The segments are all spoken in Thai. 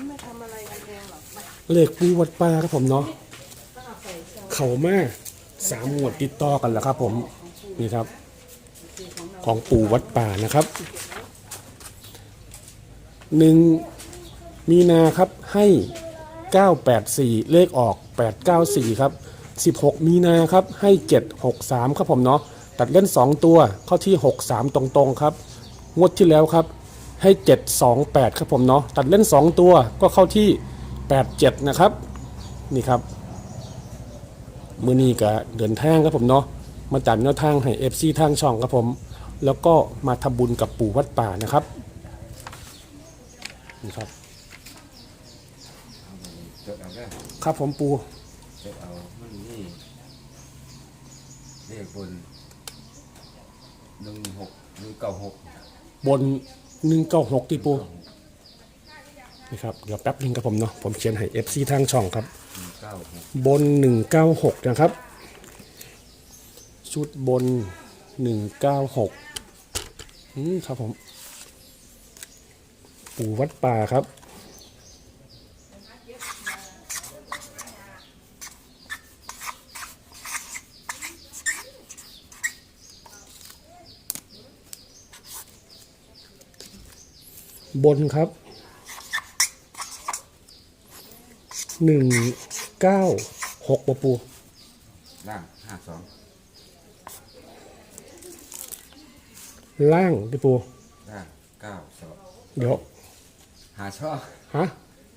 เองหรอกมาเลขปูวัดป่าครับผมเนาะเขามาสามหมวดติดต่อกันแล้วครับ ผมนี่ครับ ของปู่วัดป่านะครับหนึ่งมีนาครับให้ 984 เลขออก 894 ครับ 16 มีนาครับให้ 763 ครับผมเนาะตัดเล่น 2 ตัวเข้าที่ 63 ตรงๆครับ งวดที่แล้วครับ ให้ 728 ครับผมเนาะตัดเล่น 2 ตัวก็เข้าที่ 87 นะครับ นี่ครับมือนี้ก็เดินทางครับผมเนาะมาจัดแนวทางให้ FC ทางช่องครับผม แล้วก็มาทำบุญกับปู่วัดป่านะครับนี่ครับ จดเอาได้อครับผมปู่จดเอา มันนี่เลขบนหนึ่งหกหนึ่งเก้าหกบน 196ที่ปู่นี่ครับเดี๋ยวแป๊บนึงครับผมเนาะผมเขียนให้ FC ทางช่องครับหนึ่งเก้าหกบน 196 นะครับ ชุดบน 196อืมครับผม ปู่วัดป่าครับ บนครับหนึ่งเก้าหกปะปูล่างห้าสองล่างดิปูล่างเก้าสองเดี๋ยวหาช่อฮะ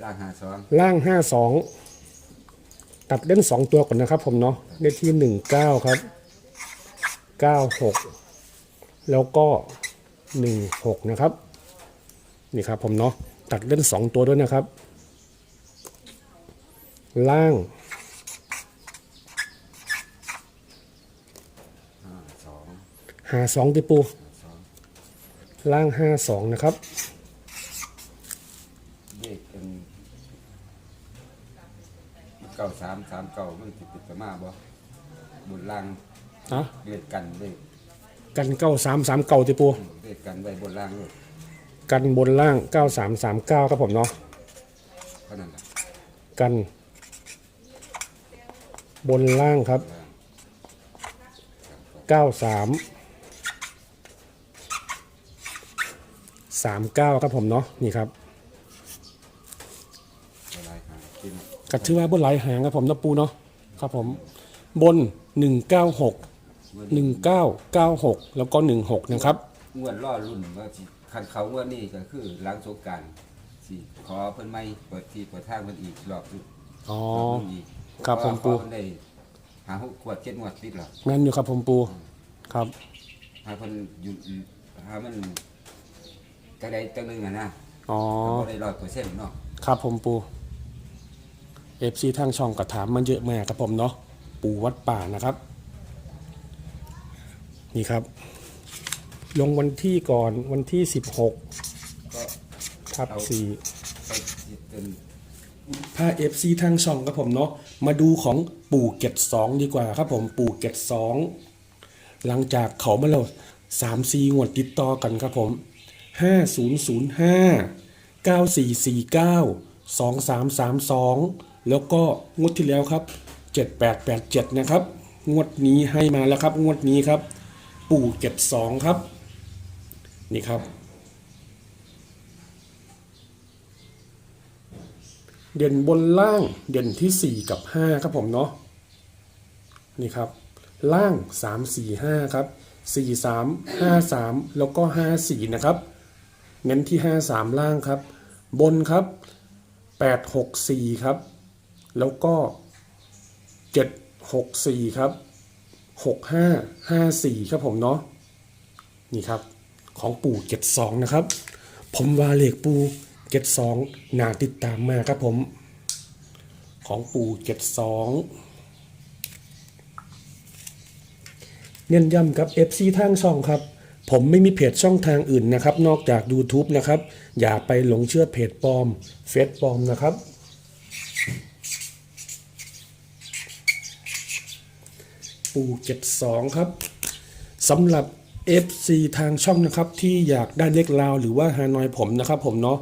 ล่างหาสองล่างห้าสองตัดเล่นสองตัวก่อนนะครับผมเนาะได้ที่หนึ่งเก้าครับเก้าหกแล้วก็หนึ่งหกนะครับ นี่ครับผมเนาะตัดเล่นสองตัวด้วยนะครับ ล่างห้าสองหาสองดิปูหาสองล่างห้าสองนะครับเลขเป็นเก้าสามสามเก้ามันติดติดมาบ่บนล่างฮะเลขกันเลขกันเก้าสามสามเก้าดิปูเลขกันไว้บนล่างเลย กันบนล่างเก้าสามสามเก้าครับผมเนาะเท่านั้นแหละกัน บนล่างครับล่างเก้าสามสามเก้าครับผมเนาะนี่ครับเวลาหากินกัดชื่อว่าบนหลายหางครับผมนะปูเนาะครับผมบนหนึ่งเก้าหกหนึ่งเก้าเก้าหกแล้วก็หนึ่งหกนะครับ งวดล่อรุ่นว่าสิ คันเขางวดนี้ก็คือหลังสงกรารสิขอเพิ่นไม่เปิดที่เปิดทางเพิ่นอีกรอบหนึงอ๋อ รอบหนึงอีกครับผมปู่เพาะว่าเพิ่นได้หาหกขวดเจ็ดงวดติดหรอแม่นอยู่ครับผมปูครับ หาเพิ่นอยู่หามันจังใดจังหนึงอะนะอ๋อ บ่ได้ร้อยเปอร์เซ็นต์เนาะครับผมปูเอฟซีทางช่องก็ถามมันเยอะมากครับผมเนาะปูวัดป่านะครับ นี่ครับ ลงวันที่ก่อนวันที่16ก็ทับสี่ ไปสิเป็นพาเอฟซีทางช่องครับผมเนาะมาดูของปู่เกตสองดีกว่าครับผมปู่เกตสองหลังจากเขามาแล้วสามซีงวดติดต่อกันครับผมห้าศูนย์ศูนย์ห้าเก้าสี่สี่เก้าสองสามสามสองแล้วก็งวดที่แล้วครับเจ็ดแปดแปดเจ็ดนะครับ งวดนี้ให้มาแล้วครับ งวดนี้ครับ ปู่เกตสองครับ นี่ครับ เด่นบนล่างเด่นที่ 4 กับ 5 ครับผมเนาะนี่ครับ ล่าง 3 4 5 ครับ 4 3 5 3 แล้วก็ 5 4 นะครับ เน้นที่ 5 3 ล่างครับ บนครับ 8 6 4 ครับ แล้วก็ 7 6 4 ครับ 6 5 5 4 ครับผมเนาะนี่ครับ ของปู่72นะครับ ผมว่าเลขปูเจ็ดสองน่าติดตามมากครับผม ของปู่เจ็ดสองเน้นย้ำกับ FC ทางช่องครับ ผมไม่มีเพจช่องทางอื่นนะครับ นอกจาก YouTube นะครับ อย่าไปหลงเชื่อเพจปลอม เฟซปลอมนะครับปู่เจ็ดสองครับสำหรับ FC ทางช่องนะครับที่อยากได้เลขลาวหรือว่าฮานอยผมนะครับผมเนาะ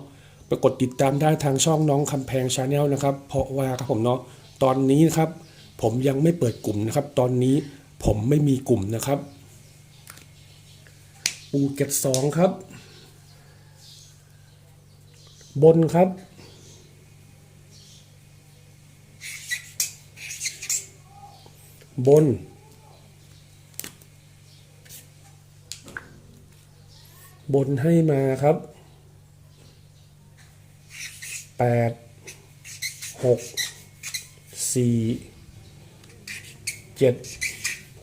ไปกดติดตามได้ทางช่องน้องคำแพงชาแนลนะครับ เพราะว่าครับผมเนาะตอนนี้นะครับ ผมยังไม่เปิดกลุ่มนะครับ ตอนนี้ผมไม่มีกลุ่มนะครับ ปูเก็ตสองครับ บนครับ บน บนให้มาครับแปดหกสี่เจ็ด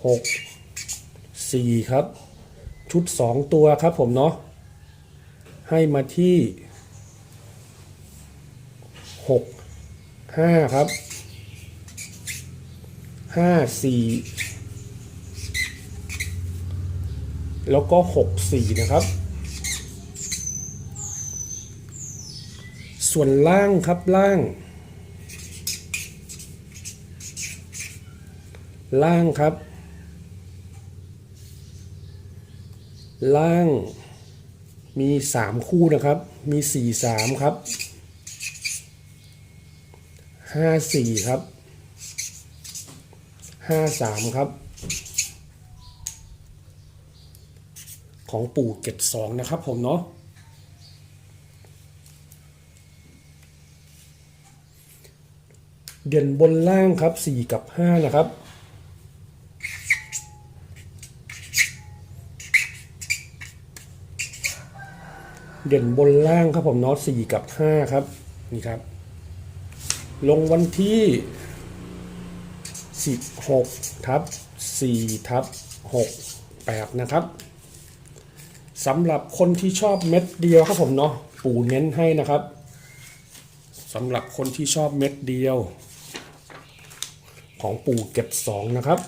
หกสี่ครับ ชุดสองตัวครับผมเนาะให้มาที่หกห้าครับห้าสี่แล้วก็หกสี่นะครับ ส่วนล่างครับล่าง ล่างครับ ล่างมีสามคู่นะครับ มีสี่สามครับห้าสี่ครับห้าสามครับ ของปู่เก็บสองนะครับผมเนาะ เด่นบนล่างครับสี่กับห้านะครับ เด่นบนล่างครับผมนาะสี่กับห้าครับ นี่ครับ ลงวันที่สิบหกทับสี่ทับหกแปดนะครับสำหรับคนที่ชอบเม็ดเดียวครับผมเนาะปู่เน้นให้นะครับสำหรับคนที่ชอบเม็ดเดียว ของปู่เก็บสองนะครับ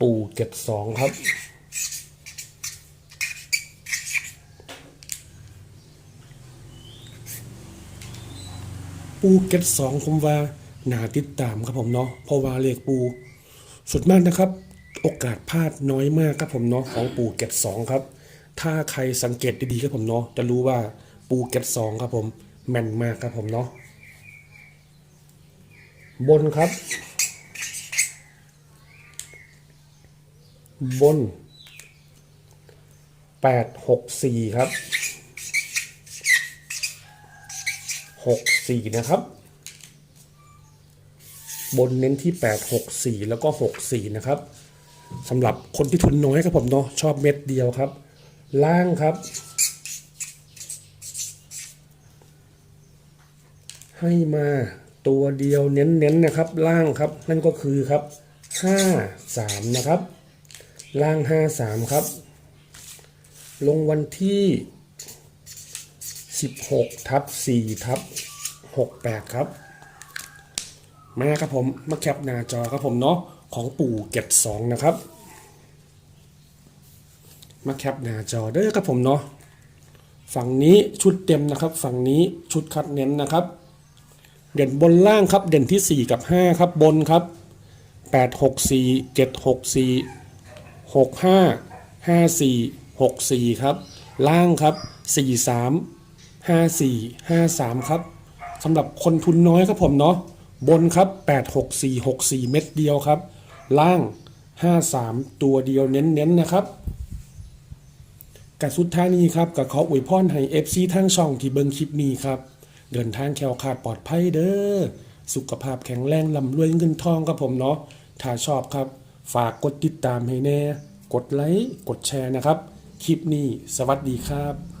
ปู่เก็บสองครับ ปูเก็ตสองผมว่าหนาติดตามครับผมเนาะเพราะว่าเลขปูสุดมากนะครับ โอกาสพลาดน้อยมากครับผมเนาะของปูเก็ตสองครับ ถ้าใครสังเกตดีๆครับผมเนาะจะรู้ว่าปูเก็ตสองครับผมแม่นมากครับผมเนาะ บนครับ บนแปดหกสี่ครับหกสี่นะครับ บนเน้นที่แปดหกสี่แล้วก็หกสี่นะครับสำหรับคนที่ทุนน้อยครับผมเนาะชอบเม็ดเดียวครับ ล่างครับ ให้มา ตัวเดียวเน้นๆนะครับ ล่างครับ นั่นก็คือครับห้าสามนะครับ ล่างห้าสามครับ ลงวันที่16ทับ4ทับ68ครับ มาครับผม มาแคปหน้าจอครับผมเนาะของปู่เก็บสองนะครับ มาแคปหน้าจอเด้อครับผมเนาะฝั่งนี้ชุดเต็มนะครับ ฝั่งนี้ชุดคัดเน้นนะครับ เด่นบนล่างครับเด่นที่ 4 กับ 5 ครับบนครับ 8 6 4 7 6 4 6 5 5 4 6 4 ครับ ล่างครับ 4 3 5 4 5 3 ครับสำหรับคนทุนน้อยครับผมเนาะบนครับ 8 6 4 6 4 เม็ดเดียวครับ ล่าง 5 3 ตัวเดียวเน้นๆนะครับกับสุดท้ายนี้ครับกับขออวยพรให้ FC ทั้งช่องที่เบิ่งคลิปนี้ครับ เดินทางแคล้วคลาดปลอดภัยเด้อ สุขภาพแข็งแรงลำรวยเงินทองครับผมเนาะ ถ้าชอบครับ ฝากกดติดตามให้แน่ กดไลค์ กดแชร์นะครับ คลิปนี้ สวัสดีครับ